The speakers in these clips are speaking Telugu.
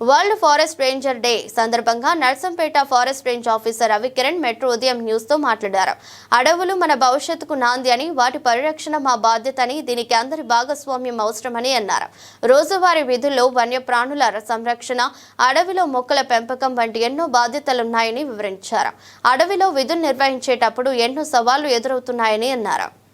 వరల్డ్ ఫారెస్ట్ రేంజర్ డే సందర్భంగా Narsampet forest range officer Ravikiran metro ఉదయం న్యూస్తో మాట్లాడారు. అడవులు మన భవిష్యత్తుకు నాంది అని వాటి పరిరక్షణ మా బాధ్యత అని దీనికి అందరి భాగస్వామ్యం అవసరమని అన్నారు. రోజువారీ విధుల్లో వన్యప్రాణుల సంరక్షణ అడవిలో మొక్కల పెంపకం వంటి ఎన్నో బాధ్యతలున్నాయని వివరించారు. అడవిలో విధులు నిర్వహించేటప్పుడు ఎన్నో సవాళ్ళు ఎదురవుతున్నాయని అన్నారు.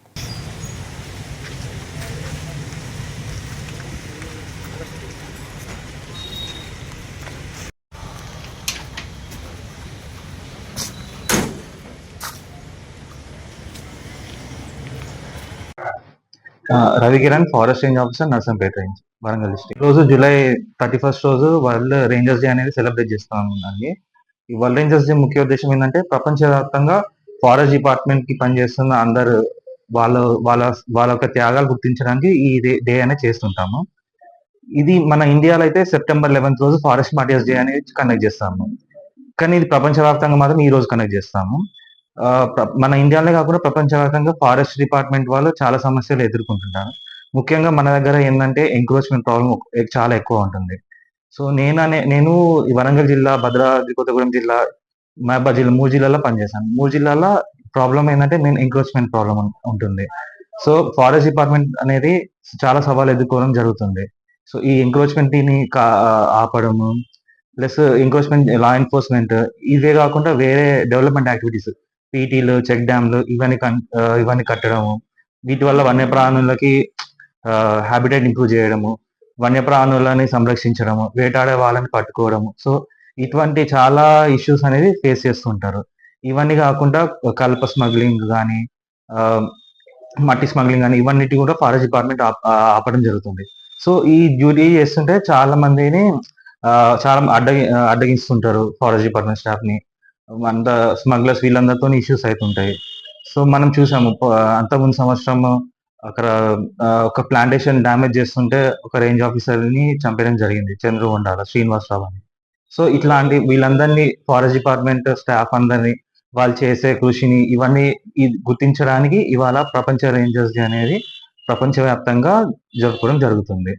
Ravikiran forest range officer Narsampet range Warangal district. రోజు జూలై థర్టీ ఫస్ట్ రోజు వరల్డ్ రేంజర్స్ డే అనేది సెలబ్రేట్ చేస్తాం అండి. ఈ వరల్డ్ రేంజర్స్ డే ముఖ్య ఉద్దేశం ఏంటంటే ప్రపంచవ్యాప్తంగా ఫారెస్ట్ డిపార్ట్మెంట్కి పనిచేస్తున్న అందరు వాళ్ళ వాళ్ళ వాళ్ళ యొక్క త్యాగాలు గుర్తించడానికి ఈ డే అనేది చేస్తుంటాము. ఇది మన ఇండియాలో అయితే సెప్టెంబర్ లెవెన్త్ రోజు ఫారెస్ట్ మార్టియర్స్ డే అనేది కండక్ట్ చేస్తాము. కానీ ఇది ప్రపంచవ్యాప్తంగా మాత్రం ఈ రోజు కండక్ట్ చేస్తాము. మన ఇండియాలోనే కాకుండా ప్రపంచవ్యాప్తంగా ఫారెస్ట్ డిపార్ట్మెంట్ వాళ్ళు చాలా సమస్యలు ఎదుర్కొంటున్నారు. ముఖ్యంగా మన దగ్గర ఏంటంటే ఎంక్రోచ్మెంట్ ప్రాబ్లం చాలా ఎక్కువ ఉంటుంది. సో నేను అనే నేను ఈ వరంగల్ జిల్లా భద్రాద్రి కొత్తగూడెం జిల్లా మహబాద్ జిల్లా మూడు జిల్లాలో పనిచేశాను. మూడు జిల్లాలో ప్రాబ్లం ఏంటంటే మెయిన్ ఎంక్రోచ్మెంట్ ప్రాబ్లం ఉంటుంది. సో ఫారెస్ట్ డిపార్ట్మెంట్ అనేది చాలా సవాలు ఎదుర్కోవడం జరుగుతుంది. సో ఈ ఎంక్రోచ్మెంట్ని ఆపడము ప్లస్ ఎంక్రోచ్మెంట్ లా ఎన్ఫోర్స్మెంట్ ఇవే కాకుండా వేరే డెవలప్మెంట్ యాక్టివిటీస్ పీటీలు చెక్ డ్యామ్లు ఇవన్నీ కన్- ఇవన్నీ కట్టడము. వీటి వల్ల వన్యప్రాణులకి హ్యాబిటేట్ ఇంప్రూవ్ చేయడము. వన్యప్రాణులని సంరక్షించడము వేటాడే వాళ్ళని పట్టుకోవడము. సో ఇటువంటి చాలా ఇష్యూస్ అనేది ఫేస్ చేస్తుంటారు. ఇవన్నీ కాకుండా కల్ప స్మగ్లింగ్ కానీ మట్టి స్మగ్లింగ్ కానీ ఇవన్నిటి కూడా ఫారెస్ట్ డిపార్ట్మెంట్ ఆపడం జరుగుతుంది. సో ఈ డ్యూటీ చేస్తుంటే చాలా మందిని చాలా అడ్డగి అడ్డగిస్తుంటారు ఫారెస్ట్ డిపార్ట్మెంట్ స్టాఫ్ని. అంత స్మగ్లర్స్ వీళ్ళందరితో ఇష్యూస్ అవుతుంటాయి సో మనం చూసాము అంత అంతకుముందు సంవత్సరం అక్కడ ఒక ప్లాంటేషన్ డ్యామేజ్ చేస్తుంటే ఒక రేంజ్ ఆఫీసర్ని చంపేయడం జరిగింది చంద్రు ఉండాల శ్రీనివాసరావు అని. సో ఇట్లాంటి వీళ్ళందరినీ ఫారెస్ట్ డిపార్ట్మెంట్ స్టాఫ్ అందరినీ వాళ్ళు చేసే కృషిని ఇవన్నీ గుర్తించడానికి ఇవాళ ప్రపంచ రేంజర్స్ డే అనేది ప్రపంచవ్యాప్తంగా జరుపుకోవడం జరుగుతుంది.